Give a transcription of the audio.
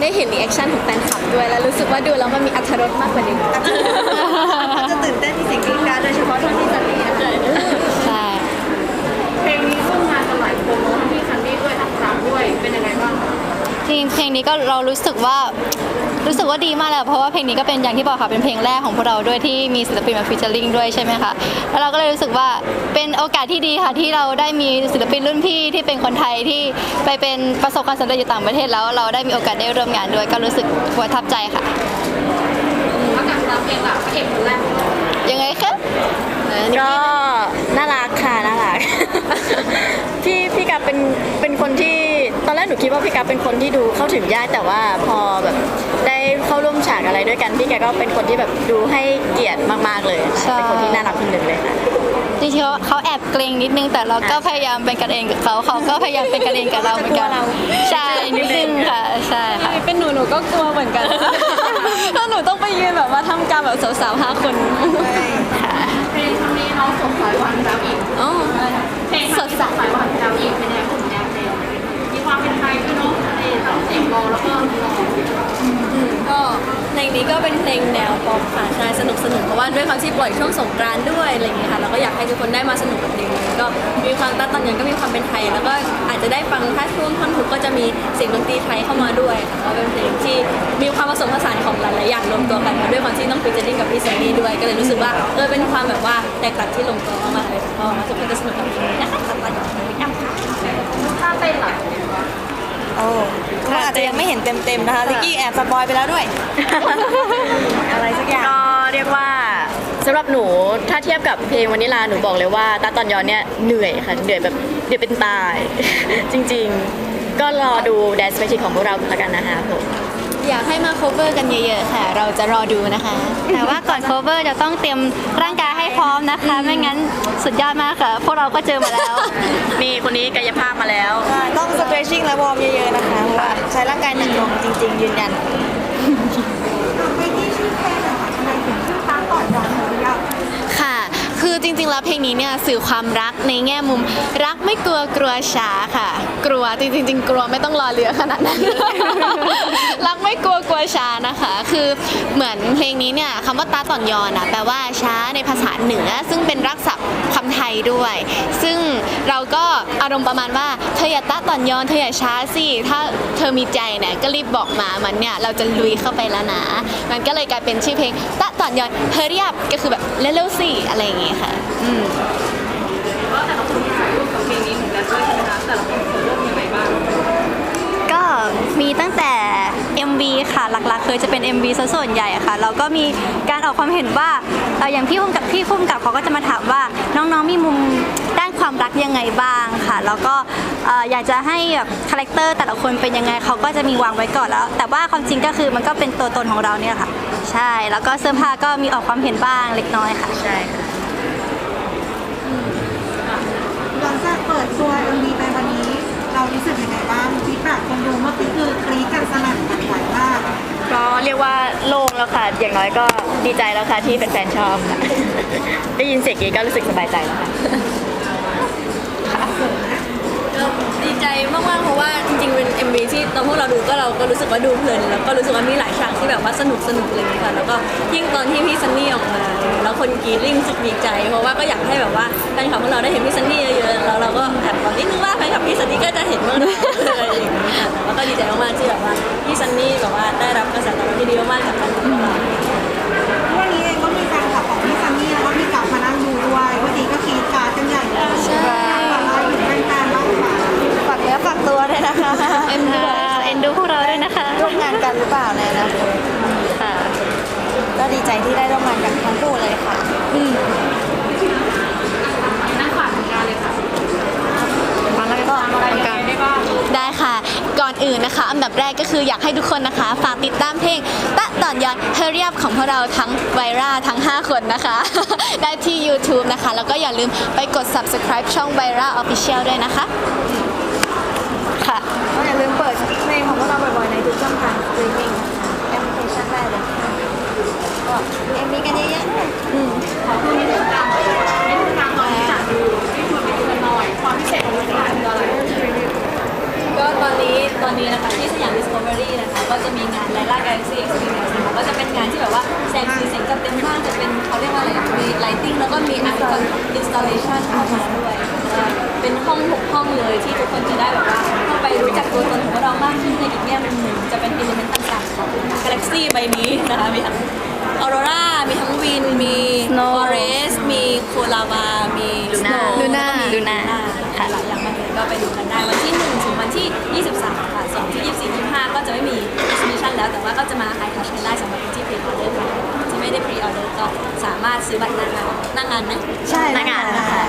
ได้เห็นรีแอคชั่นของแฟนคลับด้วย แล้วรู้สึกว่าดูแล้วมันมีอรรถรสมากกว่าเดิมจะตื่นเต้นที่สิ่งที่การโดยเฉพาะท่อนที่ซันนี่นะคะใช่เพลงนี้ร่วมงานกันหลายคนเนอะทั้งพี่ซันนี่ด้วยทั้งสามด้วยเป็นยังไงบ้างคะจริงเพลงนี้ก็เรารู้สึกว่า รู้สึกว่าดีมากเลยเพราะว่าเพลงนี้ก็เป็นอย่างที่บอกค่ะเป็นเพลงแรกของพวกเราด้วยที่มีศิลปินมาฟีเจอริงด้วยใช่ไหมคะแล้วเราก็เลยรู้สึกว่าเป็นโอกาสที่ดีค่ะที่เราได้มีศิลปินรุ่นพี่ที่เป็นคนไทยที่ไปเป็นประสบความสำเร็จอยู่ต่างประเทศแล้ว เราได้มีโอกาสได้ร่วมงานด้วย ก็รู้สึกประทับใจค่ะแล้วจากรับเองล่ะพระเอกคนแรกของเรายังไงคะก็น่ารักค่ะน่ารักพี่พี่กับเป็นเป็นคนที่ตอนแรกหนู คิดว่าพี่กับเป็นคนที่ดูเข้าถึงยากแต่ว่าพอแบบได้เข้าร่วมฉากอะไรด้วยกันพี่แกก็เป็นคนที่แบบดูให้เกียรติมากๆเลยค่ะเป็นคนที่น่ารักคนหนึ่งเลยค่ะจริงๆเขาเขาแอบเกรงนิดนึงแต่เราก็พยายามเป็นกันเองกับเขาเขาก็พยายามเป็นกันเองกับเราเหมือนกันเขาจะกลัวเราใช่นิดนึงค่ะใช่ค่ะ เป็นหนูหนูก็กลัวเหมือนกัน ถ้าหนูต้องไปยืนแบบว่าทำการแบบสาวๆห้าคนเพ นี้ก็เป็นเพลงแนวป๊อปค่ะใช่สนุกสนุกเพราะว่าด้วยความที่ปล่อยช่วงสงกรานต์ด้วยอะไรอย่างเงี้ยค่ะเราก็อยากให้ทุกคนได้มาสนุกกับเพลงนี้ก็มีความตัดตอนยันก็มีความเป็นไทย แล้วก็อาจจะได้ฟังถ้าช่วงท่อนฮุกก็จะมีเสียงดนตรีไทยเข้ามาด้วยค่ะก็เป็นเพลงที่มีความผสมผสานของหลายๆอย่างรวมตัวกันมาด้วยความที่ต้องฟีเจอริ่งกับพี่แซนนี่ด้วย ก็เลยรู้สึกว่าเออเป็นความแบบว่าแตกต่างที่ลงตัวมากๆเลยก็ทุกคนจะสนุกกับเพลงนี้นะคะตัดตอนยันไปกันค่ะ ท่าเต้นล่ะ โอ้ก็ อาจจะยังไม่เห็นเต็มๆนะคะลิกกี้แอบสปอยไปแล้วด้วย อะไรสักอย่าง ก็เรียกว่าสำหรับหนูถ้าเทียบกับเพลงวานิลาหนูบอกเลยว่าตาตอนย้อนเนี่ยเหนื่อยค่ะเหนื่อยแบบเหนื่อยเป็นตาย จริงๆ ก็รอดูแดนสเปเชียลของพวกเราแล้วกันนะคะผมอยากให้มา cover กันเยอะ ๆ ค่ะ เราจะรอดูนะคะ แต่ว่าก่อน cover จะต้องเตรียมร่างกายให้พร้อมนะคะ ไม่งั้นสุดยอดมากค่ะ พวกเราก็เจอมาแล้ว นี่คนนี้กายภาพมาแล้ว ต้อง stretching และวอร์มเยอะ ๆ นะคะ เพราะว่า ใช้ร่างกายหนักลงจริง ๆ ยืนยันค่ะ คือจริงๆ แล้วเพลงนี้เนี่ยสื่อความรักในแง่มุม รักไม่กลัวกลัวช้าค่ะ กลัวจริงๆจริงๆกลัวไม่ต้องรอเรือขนาดนั้น รักไม่กลัวกลัวช้านะคะ คือเหมือนเพลงนี้เนี่ยคำว่าตาต่อนยอนอะแปลว่าช้าในภาษาเหนือ ซึ่งเป็นรัก ด้วย ซึ่งเราก็อารมณ์ประมาณว่าเธออย่าตาต่อนยอนเธออย่าช้าสิถ้าเธอมีใจเนี่ยก็รีบบอกมามันเนี่ยเราจะลุยเข้าไปแล้วนะ มันก็เลยกลายเป็นชื่อเพลงตะต่อนยอนเฮอรี่อัพก็คือแบบเร็วๆสิอะไรอย่างงี้ค่ะอืมว่าแต่ละคนมีส่วนร่วมกับเพลงนี้เหมือนกันด้วยใช่ไหมคะแต่ละคนมีส่วนร่วมยังไงบ้างก็มีตั้งแต่ MV ค่ะหลักๆคือจะเป็น MV ซะส่วนใหญ่อะค่ะเราก็มีการออกความเห็นว่าเอ่ออย่างพี่พุ่มกับพี่พุ่มกับเขาก็จะมาถามว่าน้องๆมีมุมด้านความรักยังไงบ้างค่ะ แล้วก็เอ่ออยากจะให้แบบคาแรคเตอร์แต่ละคนเป็นยังไงเขาก็จะมีวางไว้ก่อนแล้ว แต่ว่าความจริงก็คือมันก็เป็นตัวตนของเราเนี่ยค่ะ ใช่แล้วก็เสื้อผ้าก็มีออกความเห็นบ้างเล็กน้อยค่ะ ใช่ค่ะหลังจากเปิดตัว MV ไปวันนี้ เรารู้สึกยังไงบ้างฟีดแบ็กคนดูเมื่อกี้คือกรี๊ดกันสนั่นหวั่นไหวมาก ก็ เรียกว่าโล่งแล้วค่ะ อย่างน้อยก็ดีใจแล้วค่ะที่แฟนๆชอบค่ะ ได้ยินเสียงกรีดก็รู้สึกสบายใจแล้วค่ะ ก็ดีใจมากๆเพราะว่าจริงๆเป็น MV ที่ตอนพวกเราดูก็เราก็รู้สึกว่าดูเพลินแล้วก็รู้สึกว่ามีหลายฉากที่แบบว่าสนุกสนุกอะไรอย่างเงี้ยค่ะแล้วก็ยิ่งตอนที่พี่ซันนี่ออกมา แล้วคนกรีดริ่งรู้สึกดีใจ เพราะว่าก็อยากให้แบบว่าแฟนคลับของเราได้เห็นพี่ซันนี่เยอะๆแล้วเราก็แอบ ก็ดีใจที่ได้ร่วมงานกันทั้งคู่เลยค่ะนั่งฝากผลงานเลยค่ะฟังแล้วก็อะไรยังไงได้บ้างได้ค่ะ ก่อนอื่นนะคะ อันดับแรกก็คืออยากให้ทุกคนนะคะ ฝากติดตามเพลง ตะตอนยอนเฮเรียบของพวกเราทั้งไวราทั้ง 5 คนนะคะ ได้ที่ YouTube นะคะ แล้วก็อย่าลืมไปกด subscribe ช่องไวรา Official ด้วยนะคะ ค่ะ ก็อย่าลืมเปิดเพลงของพวกเราบ่อยๆในทุกช่องทางสตรีมมิ่งแอปพลิเคชันได้เลยค่ะ ก็เอ็มวีกันเยอะๆด้วยขอคุณนิดนึงค่ะนิดนึงค่ะตอนที่จะดูที่ชวนไปดูกันหน่อยความพิเศษของมันคืออะไรก็ตอนนี้ตอนนี้นะคะที่สยาม Discovery นะคะก็จะมีงานไลล่า Galaxy Experience นะคะก็จะเป็นงานที่แบบว่าแสงสีเสียงจะเต็มมากจะเป็นเขาเรียกว่าอะไรมี lighting แล้วก็มี art installation เข้ามาด้วยเป็นห้องหกห้องเลยที่ทุกคนจะได้แบบว่าเข้าไปรู้จักตัวตนของเรามากขึ้นในอีกแง่มุมหนึ่งจะเป็น element ต่างๆของ Galaxy ใบนี้นะคะมีทั้ง ออโรรา มีทั้งวิน มี Snow ฟอเรส มีโคลาวา มี Luna Snow Luna แล้วก็มี Luna ค่ะ หลายอย่างมากเลยก็ไปดูกันได้ วันที่1ถึงวันที่ 23 ค่ะ ส่วนที่ 24 25 ก็จะไม่มี exhibition แล้ว แต่ว่าก็จะมาไฮทัชกันได้สำหรับคนที่ pre order ค่ะที่ไม่ได้ pre order ก็สามารถซื้อบัตรหน้างานหน้างานไหมใช่หน้างานนะคะ